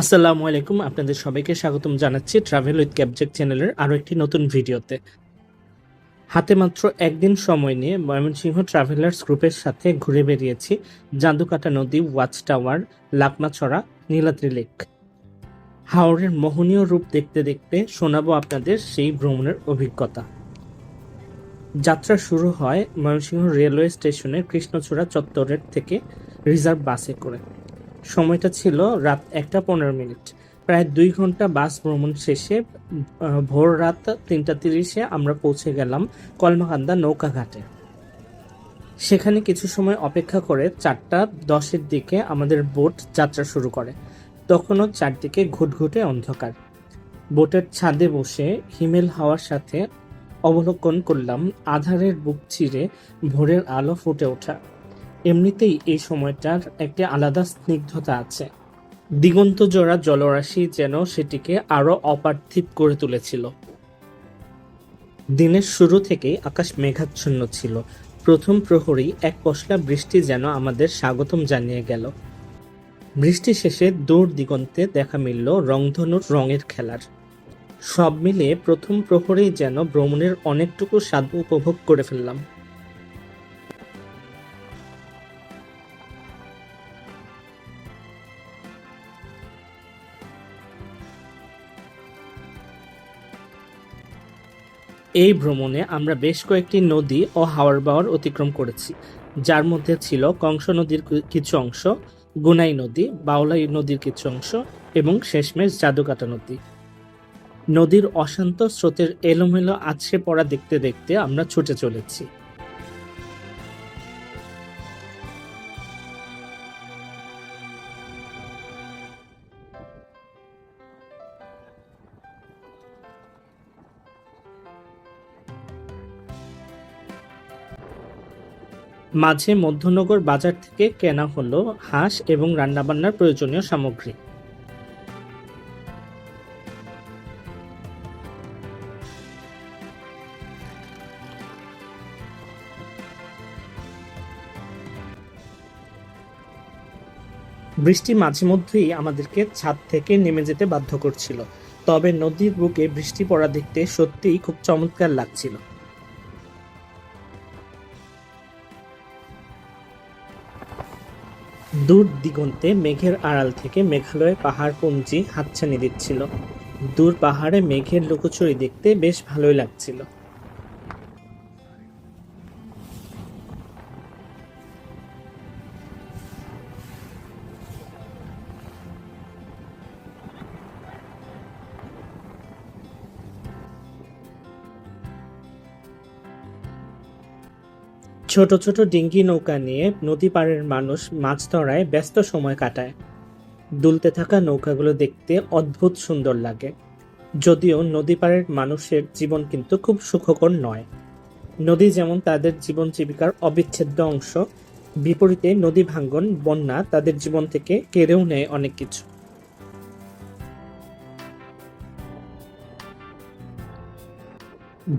আসসালামু আলাইকুম, আপনাদের সবাইকে স্বাগতম জানাচ্ছি ট্রাভেল উইথ ক্যাবজেক চ্যানেলের আরও একটি নতুন ভিডিওতে। হাতে মাত্র একদিন সময় নিয়ে ময়মনসিংহ ট্রাভেলার্স গ্রুপের সাথে ঘুরে বেরিয়েছি জাদুকাটা নদী watch tower Lakmachhara Niladri lake হাওড়ের মোহনীয় রূপ দেখতে দেখতে শোনাবো আপনাদের সেই ভ্রমণের অভিজ্ঞতা। যাত্রা শুরু হয় ময়মনসিংহ রেলওয়ে স্টেশনের কৃষ্ণচূড়া চত্বরের থেকে রিজার্ভ বাসে করে। সময়টা ছিল রাত একটা পনেরো মিনিট। প্রায় দুই ঘণ্টা বাস ভ্রমণ শেষে ভোর রাত তিনটা তিরিশে আমরা পৌঁছে গেলাম কলমাকান্দা নৌকাঘাটে। সেখানে কিছু সময় অপেক্ষা করে চারটা দশের দিকে আমাদের বোট যাত্রা শুরু করে। তখনও চারদিকে ঘুটঘুটে অন্ধকার। বোটের ছাদে বসে হিমেল হাওয়ার সাথে অবলোকন করলাম, আধারের বুক চিরে ভোরের আলো ফুটে ওঠা। এমনিতেই এই সময়টার একটি আলাদা স্নিগ্ধতা আছে। দিগন্ত জোড়া জলরাশি যেন সেটিকে আরও অপার্থিব করে তুলেছিল। দিনের শুরু থেকেই আকাশ মেঘাচ্ছন্ন ছিল। প্রথম প্রহরেই এক পশলা বৃষ্টি যেন আমাদের স্বাগতম জানিয়ে গেল। বৃষ্টি শেষে দূর দিগন্তে দেখা মিলল রংধনুর রঙের খেলার। সব মিলিয়ে প্রথম প্রহরেই যেন ভ্রমণের অনেকটুকু স্বাদ উপভোগ করে ফেললাম। এই ভ্রমণে আমরা বেশ কয়েকটি নদী ও হাওয়ার বাওয়ার অতিক্রম করেছি, যার মধ্যে ছিল কংস নদীর কিছু অংশ, গুনাই নদী, বাউলাই নদীর কিছু অংশ এবং শেষমেশ জাদুকাটা নদী। নদীর অশান্ত স্রোতের এলোমেলো আছড়ে পড়া দেখতে দেখতে আমরা ছুটে চলেছি। মাঝে মধ্যনগর বাজার থেকে কেনা হলো হাঁস এবং রান্নাবান্নার প্রয়োজনীয় সামগ্রী। বৃষ্টি মাঝে মধ্যেই আমাদেরকে ছাদ থেকে নেমে যেতে বাধ্য করছিল, তবে নদীর বুকে বৃষ্টি পড়া দেখতে সত্যিই খুব চমৎকার লাগছিল। দূর দিগন্তে মেঘের আড়াল থেকে মেঘালয়ের পাহাড়পুঞ্জি হাতছানি দিচ্ছিল। দূর পাহাড়ে মেঘের লুকোচুরি দেখতে বেশ ভালোই লাগছিল। ছোট ছোট ডিঙ্গি নৌকা নিয়ে নদী পাড়ের মানুষ মাছ ধরায় ব্যস্ত সময় কাটায়। দুলতে থাকা নৌকাগুলো দেখতে অদ্ভুত সুন্দর লাগে। যদিও নদী পাড়ের মানুষের জীবন কিন্তু খুব সুখকর নয়। নদী যেমন তাদের জীবন জীবিকার অবিচ্ছেদ্য অংশ, বিপরীতে নদী ভাঙ্গন, বন্যা তাদের জীবন থেকে কেড়েও নেয় অনেক কিছু।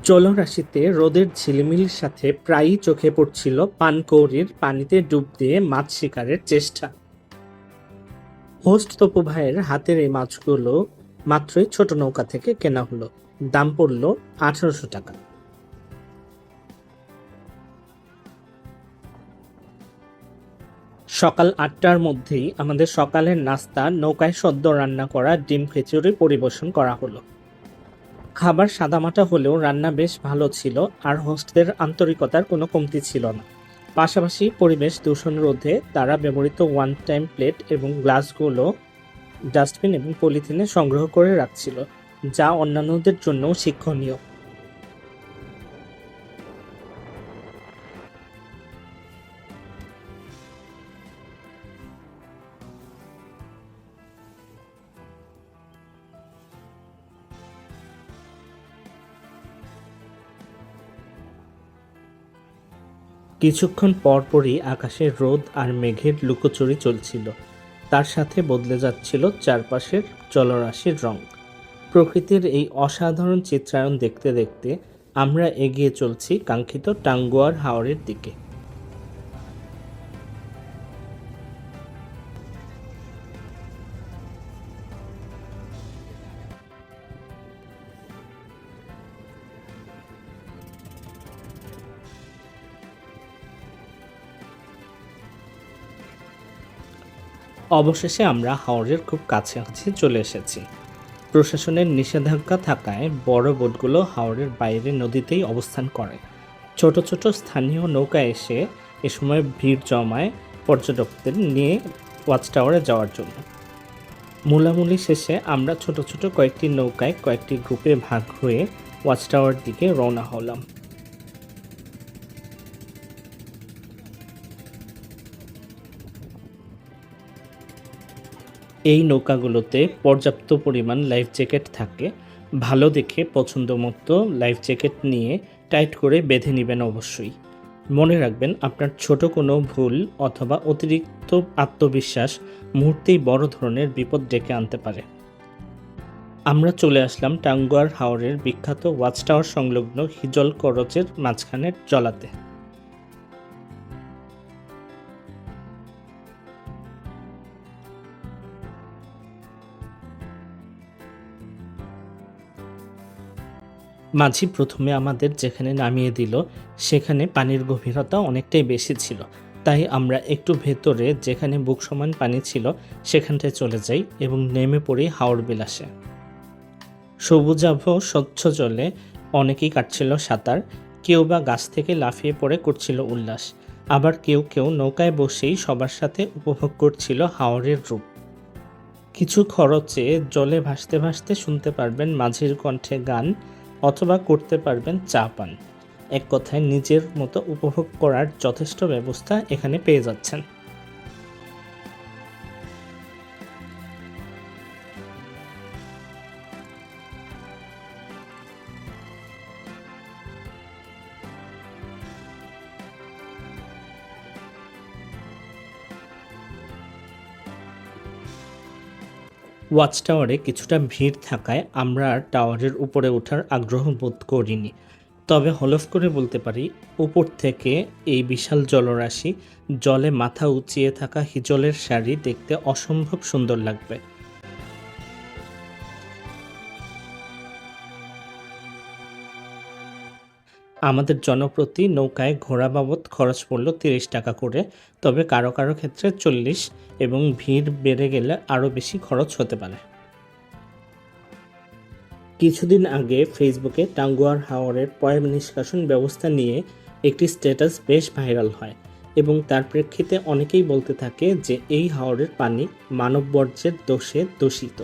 জলরাশিতে রোদের ঝিলিমিলির সাথে প্রায়ই চোখে পড়ছিল পানকৌড়ির পানিতে ডুব দিয়ে মাছ শিকারের চেষ্টা। হোস্ট তপু ভাইয়ের হাতের এই মাছগুলো মাত্রই ছোট নৌকা থেকে কেনা হলো। দাম পড়ল আঠারোশো টাকা। সকাল আটটার মধ্যেই আমাদের সকালের নাস্তা, নৌকায় সদ্য রান্না করা, ডিম খিচুড়ি পরিবেশন করা হলো। খাবার সাদামাটা হলেও রান্না বেশ ভালো ছিল আর হোস্টদের আন্তরিকতার কোনো কমতি ছিল না। পাশাপাশি পরিবেশ দূষণ রোধে তারা ব্যবহৃত ওয়ান টাইম প্লেট এবং গ্লাসগুলো ডাস্টবিন এবং পলিথিনে সংগ্রহ করে রাখছিল, যা অন্যান্যদের জন্যও শিক্ষণীয়। কিছুক্ষণ পরপরই আকাশে রোদ আর মেঘের লুকোচুরি চলছিল। তার সাথে বদলে যাচ্ছিল চারপাশের জলরাশির রং। প্রকৃতির এই অসাধারণ চিত্রায়ন দেখতে দেখতে আমরা এগিয়ে চলছি কাঙ্ক্ষিত টাঙ্গুয়ার হাওরের দিকে। অবশেষে আমরা হাওরের খুব কাছাকাছি চলে এসেছি। প্রশাসনের নিষেধাজ্ঞা থাকায় বড় বোটগুলো হাওরের বাইরে নদীতেই অবস্থান করে। ছোট ছোট স্থানীয় নৌকা এসে এ সময় ভিড় জমায় পর্যটকদের নিয়ে ওয়াচ টাওয়ারে যাওয়ার জন্য। মূলামূলি শেষে আমরা ছোট ছোট কয়েকটি নৌকায় কয়েকটি গ্রুপে ভাগ হয়ে ওয়াচ টাওয়ার দিকে রওনা হলাম। এই নৌকাগুলোতে পর্যাপ্ত পরিমাণ লাইফ জ্যাকেট থাকে। ভালো দেখে পছন্দ মতো লাইফ জ্যাকেট নিয়ে টাইট করে বেঁধে নেবেন অবশ্যই। মনে রাখবেন, আপনার ছোট কোনো ভুল অথবা অতিরিক্ত আত্মবিশ্বাস মুহূর্তেই বড় ধরনের বিপদ ডেকে আনতে পারে। আমরা চলে আসলাম টাঙ্গুয়ার হাওরের বিখ্যাত ওয়াচ টাওয়ার সংলগ্ন হিজল করচের মাঝখানের জলাতে। মাঝি প্রথমে আমাদের যেখানে নামিয়ে দিল, সেখানে পানির গভীরতা অনেকটাই বেশি ছিল। তাই আমরা একটু ভেতরে যেখানে বুক সমান পানি ছিল, সেখানটায় চলে যাই এবং নেমে পড়ি হাওড় বিলাসে। সবুজাভ স্বচ্ছ জলে অনেকেই কাটছিল সাঁতার, কেউ বা গাছ থেকে লাফিয়ে পড়ে করছিল উল্লাস। আবার কেউ কেউ নৌকায় বসেই সবার সাথে উপভোগ করছিল হাওড়ের রূপ। কিছু খরচে জলে ভাসতে ভাসতে শুনতে পারবেন মাঝির কণ্ঠে গান অথবা করতে পারবেন চা পান। এক কথায় নিজের মতো উপভোগ করার যথেষ্ট ব্যবস্থা এখানে পেয়ে যাচ্ছেন। ওয়াচ টাওয়ারে কিছুটা ভিড় থাকায় আমরা আর টাওয়ারের উপরে ওঠার আগ্রহ বোধ করিনি। তবে হলফ করে বলতে পারি, উপর থেকে এই বিশাল জলরাশি জলে মাথা উঁচিয়ে থাকা হিজলের শাড়ি দেখতে অসম্ভব সুন্দর লাগবে। আমাদের জনপ্রতি নৌকায় ঘোড়া বাবদ খরচ পড়ল তিরিশ টাকা করে, তবে কারও কারও ক্ষেত্রে চল্লিশ এবং ভিড় বেড়ে গেলে আরও বেশি খরচ হতে পারে। কিছুদিন আগে ফেসবুকে টাঙ্গুয়ার হাওরের পয় নিষ্কাশন ব্যবস্থা নিয়ে একটি স্ট্যাটাস বেশ ভাইরাল হয় এবং তার প্রেক্ষিতে অনেকেই বলতে থাকে যে এই হাওরের পানি মানব বর্জ্যের দোষে দূষিত।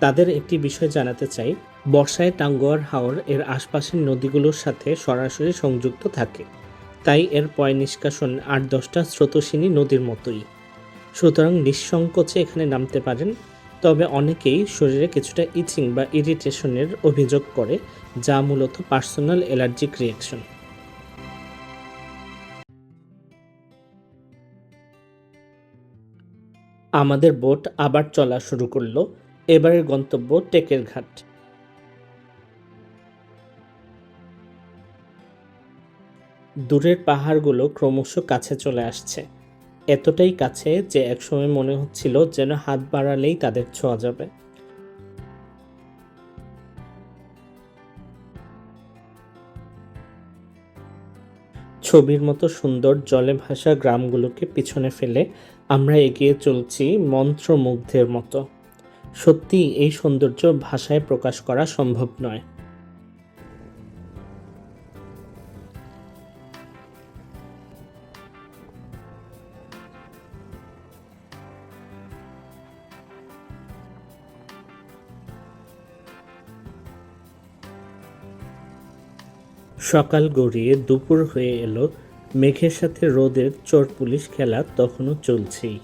তাদের একটি বিষয় জানাতে চাই বর্ষায় টাঙ্গুয়ার হাওর এর আশপাশের নদীগুলোর সাথে সরাসরি সংযুক্ত থাকে। তাই এর পয় নিষ্কাশন আট দশটা স্রোতস্বিনী নদীর মতোই। সুতরাং নিঃসংকোচে এখানে নামতে পারেন, তবে অনেকেই শরীরে কিছুটা ইচিং বা ইরিটেশনের অভিযোগ করে, যা মূলত পার্সোনাল অ্যালার্জিক রিয়াকশন আমাদের বোট আবার চলা শুরু করল। এবারের গন্তব্য টেকের ঘাট দূরের পাহাড়গুলো ক্রমশ কাছে চলে আসছে। এতটাই কাছে যে একসময় মনে হচ্ছিল যেন হাত বাড়ালেই তাদের ছোঁয়া যাবে। ছবির মতো সুন্দর জলে ভাসা গ্রামগুলোকে পিছনে ফেলে আমরা এগিয়ে চলছি মন্ত্রমুগ্ধের মতো। সত্যি এই সৌন্দর্য ভাষায় প্রকাশ করা সম্ভব নয়। সকাল গড়িয়ে দুপুর হয়ে এলো। মেঘের সাথে রোদের চোর পুলিশ খেলা তখনও চলছেই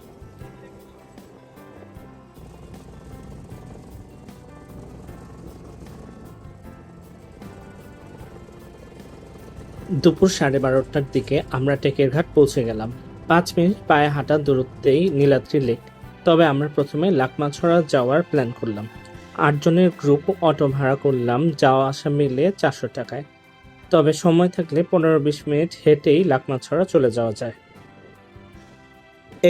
দুপুর সাড়ে বারোটার দিকে আমরা টেকের ঘাট পৌঁছে গেলাম। পাঁচ মিনিট পায়ে হাঁটা দূরত্বেই নীলাদ্রি লেক। তবে আমরা প্রথমে লাকমাছড়া যাওয়ার প্ল্যান করলাম। আটজনের গ্রুপ অটো ভাড়া করলাম যাওয়া আসা মিলে চারশো টাকায়। তবে সময় থাকলে পনেরো বিশ মিনিট হেঁটেই লাকমাছড়া চলে যাওয়া যায়।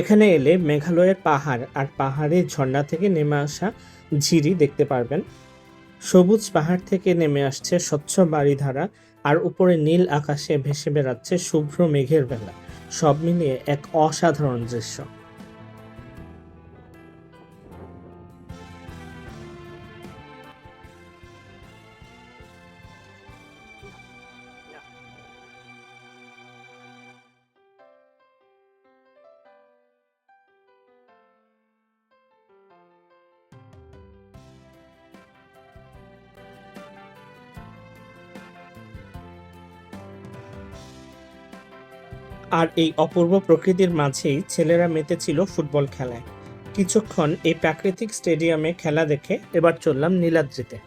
এখানে এলে মেঘালয়ের পাহাড় আর পাহাড়ি ঝর্ণা থেকে নেমে আসা ঝিরি দেখতে পারবেন। সবুজ পাহাড় থেকে নেমে আসছে স্বচ্ছ বাড়িধারা আর উপরে নীল আকাশে ভেসে বেড়াচ্ছে শুভ্র মেঘের বেলা। সব মিলিয়ে এক অসাধারণ দৃশ্য। আর এই অপূর্ব প্রকৃতির মাঝেই ছেলেরা মেতেছিল ফুটবল খেলায়। কিছুক্ষণ এই প্রাকৃতিক স্টেডিয়ামে খেলা দেখে এবার চললাম নীলাদ্রিতে।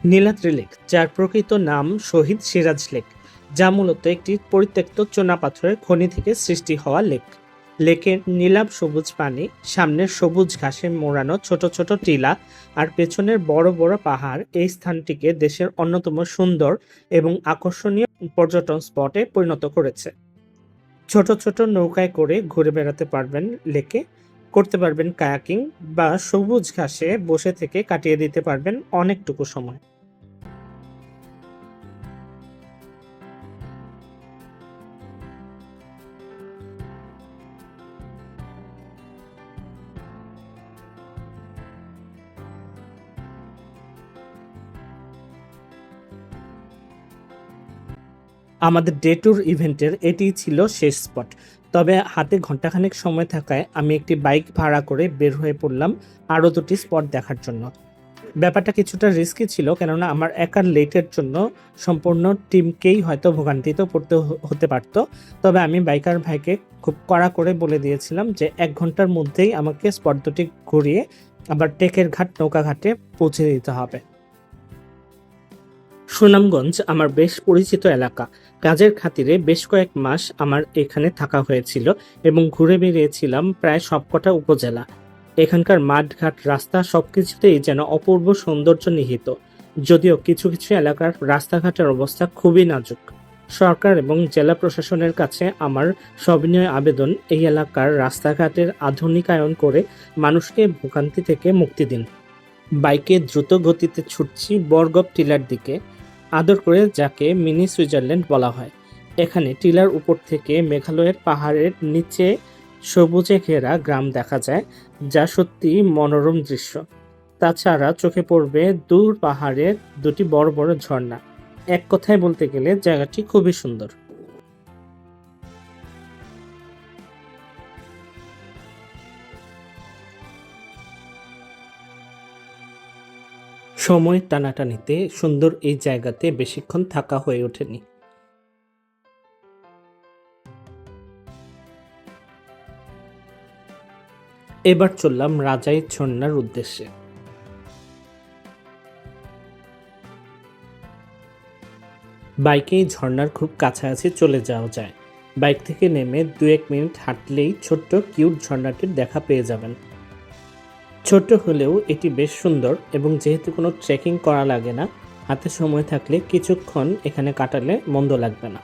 নীলাদ্রি লেক, যার প্রকৃত নাম শহীদ সিরাজ লেক, যা মূলত একটি পরিত্যক্ত চুনাপাথরের খনি থেকে সৃষ্টি হওয়া লেক। লেকের নীলাভ সবুজ পানি, সামনে সবুজ ঘাসে মোড়ানো ছোট ছোট টিলা আর পেছনের বড় বড় পাহাড় এই স্থানটিকে দেশের অন্যতম সুন্দর এবং আকর্ষণীয় পর্যটন স্পটে পরিণত করেছে। ছোট ছোট নৌকায় করে ঘুরে বেড়াতে পারবেন লেকে, করতে পারবেন কায়াকিং বা সবুজ ঘাসে বসে থেকে কাটিয়ে দিতে পারবেন অনেকটুকু সময়। আমাদের ডে ট্যুর ইভেন্টের এটিই ছিল শেষ স্পট তবে হাতে ঘন্টাখানেক সময় থাকায় আমি একটি বাইক ভাড়া করে বের হয়ে পড়লাম আরও দুটি স্পট দেখার জন্য। ব্যাপারটা কিছুটা রিস্কি ছিল কেননা আমার একার লেটের জন্য সম্পূর্ণ টিমকেই হয়তো ভোগান্তিত পড়তে হতে পারতো। তবে আমি বাইকার ভাইকে খুব কড়া করে বলে দিয়েছিলাম যে এক ঘণ্টার মধ্যেই আমাকে স্পট দুটি ঘুরিয়ে আবার টেকের ঘাট নৌকা ঘাটে পৌঁছে দিতে হবে। সুনামগঞ্জ আমার বেশ পরিচিত এলাকা। কাজের খাতিরে বেশ কয়েক মাস আমার এখানে থাকা হয়েছিল এবং ঘুরে বেরিয়েছিলাম প্রায় সবকটা উপজেলা। এখানকার মাঠঘাট, রাস্তা সবকিছুতেই যেন অপূর্ব সৌন্দর্য নিহিত। যদিও কিছু কিছু এলাকার রাস্তাঘাটের অবস্থা খুবই নাজুক। সরকার এবং জেলা প্রশাসনের কাছে আমার সবিনয় আবেদন এই এলাকার রাস্তাঘাটের আধুনিকায়ন করে মানুষকে ভোগান্তি থেকে মুক্তি দিন। বাইকে দ্রুত গতিতে ছুটছি বরগব টিলার দিকে। আদর করে যাকে মিনি সুইজারল্যান্ড বলা হয়। এখানে টিলার উপর থেকে মেঘালয়ের পাহাড়ের নিচে সবুজে ঘেরা গ্রাম দেখা যায়, যা সত্যি মনোরম দৃশ্য। তাছাড়া চোখে পড়বে দূর পাহাড়ের দুটি বড় বড় ঝর্ণা। এক কথায় বলতে গেলে জায়গাটি খুবই সুন্দর। সময় টানাটানিতে সুন্দর এই জায়গাতে বেশিক্ষণ থাকা হয়ে ওঠেনি। এবার চললাম রাজাই ঝর্ণার উদ্দেশ্যে। বাইকেই ঝর্ণার খুব কাছাকাছি চলে যাওয়া যায়। বাইক থেকে নেমে দু এক মিনিট হাঁটলেই ছোট্ট কিউট ঝর্ণাটির দেখা পেয়ে যাবেন। ছোট্ট হলেও এটি বেশ সুন্দর এবং যেহেতু কোনো ট্রেকিং করা লাগে না, হাতে সময় থাকলে কিছুক্ষণ এখানে কাটালে মন্দ লাগবে না।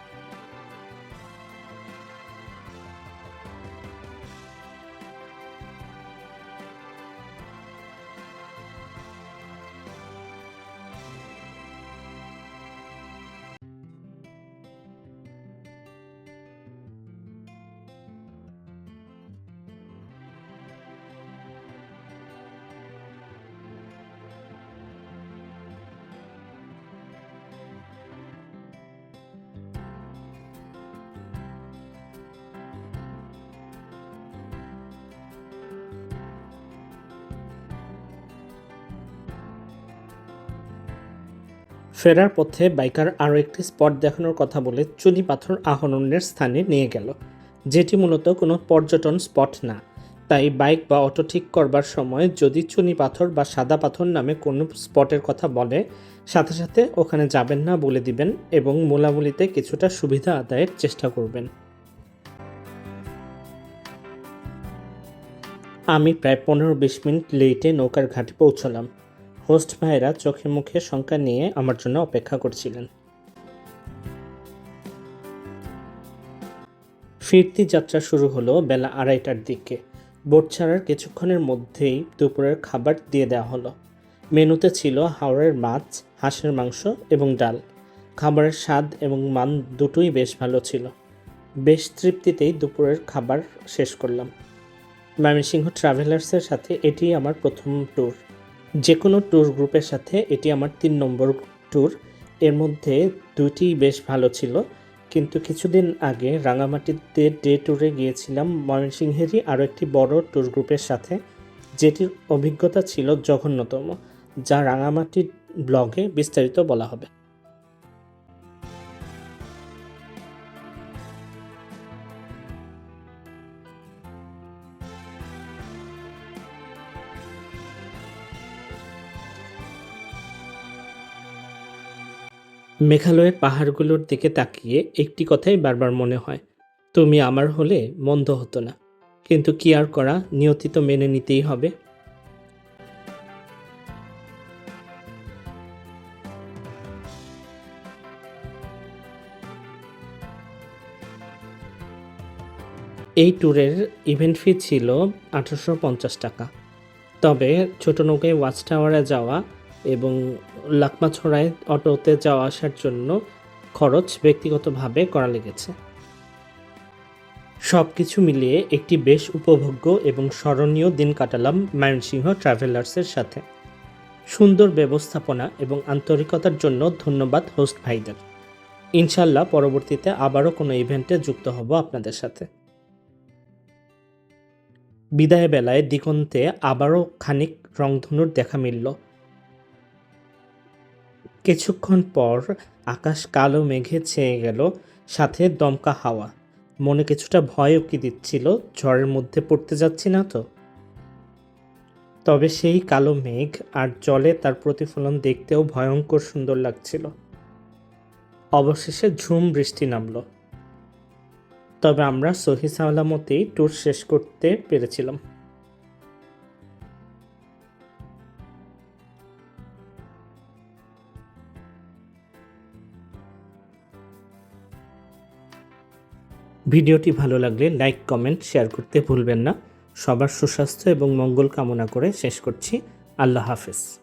ফেরার পথে বাইকার আরও একটি স্পট দেখানোর কথা বলে চুনি পাথর আহরণের স্থানে নিয়ে গেল, যেটি মূলত কোনো পর্যটন স্পট না। তাই বাইক বা অটো ঠিক করবার সময় যদি চুনি পাথর বা সাদা পাথর নামে কোনো স্পটের কথা বলে, সাথে সাথে ওখানে যাবেন না বলে দিবেন এবং মোলামুলিতে কিছুটা সুবিধা আদায়ের চেষ্টা করবেন। আমি প্রায় পনেরো বিশ মিনিট লেটে নৌকার ঘাটে পৌঁছলাম। হোস্ট ভাইরা চোখে মুখে শঙ্কা নিয়ে আমার জন্য অপেক্ষা করছিলেন। ফিরতি যাত্রা শুরু হলো বেলা আড়াইটার দিকে। বোট ছাড়ার কিছুক্ষণের মধ্যেই দুপুরের খাবার দিয়ে দেওয়া হলো। মেনুতে ছিল হাওড়ের মাছ, হাঁসের মাংস এবং ডাল। খাবারের স্বাদ এবং মান দুটোই বেশ ভালো ছিল। বেশ তৃপ্তিতেই দুপুরের খাবার শেষ করলাম। ময়মনসিংহ ট্রাভেলার্সের সাথে এটি আমার প্রথম ট্যুর যে কোনো ট্যুর গ্রুপের সাথে এটি আমার তিন নম্বর ট্যুর এর মধ্যে দুইটি বেশ ভালো ছিল। কিন্তু কিছুদিন আগে রাঙামাটিতে ডে ট্যুরে গিয়েছিলাম ময়মনসিংহেরই আরও একটি বড় ট্যুর গ্রুপের সাথে। যেটির অভিজ্ঞতা ছিল জঘন্যতম, যা রাঙামাটির ব্লগে বিস্তারিত বলা হবে। মেঘালয়ের পাহাড়গুলোর দিকে তাকিয়ে একটি কথাই বারবার মনে হয়, তুমি আমার হলে মন্দ হতো না, কিন্তু কি আর করা, নিয়তি তো মেনে নিতেই হবে। এই ট্যুরের ইভেন্ট ফি ছিল আঠারোশো পঞ্চাশ টাকা। তবে ছোট নৌকায় ওয়াচ টাওয়ারে যাওয়া এবং লাকমাছড়ায় অটোতে যাওয়া আসার জন্য খরচ ব্যক্তিগতভাবে করা লেগেছে। সব কিছু মিলিয়ে একটি বেশ উপভোগ্য এবং স্মরণীয় দিন কাটালাম ময়মনসিংহ ট্রাভেলার্সের সাথে। সুন্দর ব্যবস্থাপনা এবং আন্তরিকতার জন্য ধন্যবাদ হোস্ট ভাইদের। ইনশাল্লাহ পরবর্তীতে আবারও কোনো ইভেন্টে যুক্ত হব আপনাদের সাথে। বিদায় বেলায় দিগন্তে আবারও খানিক রংধনুর দেখা মিলল। কিছুক্ষণ পর আকাশ কালো মেঘে ছেয়ে গেল, সাথে দমকা হাওয়া। মনে কিছুটা ভয়ও কি দিচ্ছিল, ঝড়ের মধ্যে পড়তে যাচ্ছি না তো? তবে সেই কালো মেঘ আর জলে তার প্রতিফলন দেখতেও ভয়ঙ্কর সুন্দর লাগছিল। অবশেষে ঝুম বৃষ্টি নামলো। তবে আমরা সহি ট্যুর শেষ করতে পেরেছিলাম। ভিডিওটি ভালো লাগলে লাইক, কমেন্ট, শেয়ার করতে ভুলবেন না। সবার সুস্বাস্থ্য এবং মঙ্গল কামনা করে শেষ করছি। আল্লাহ হাফেজ।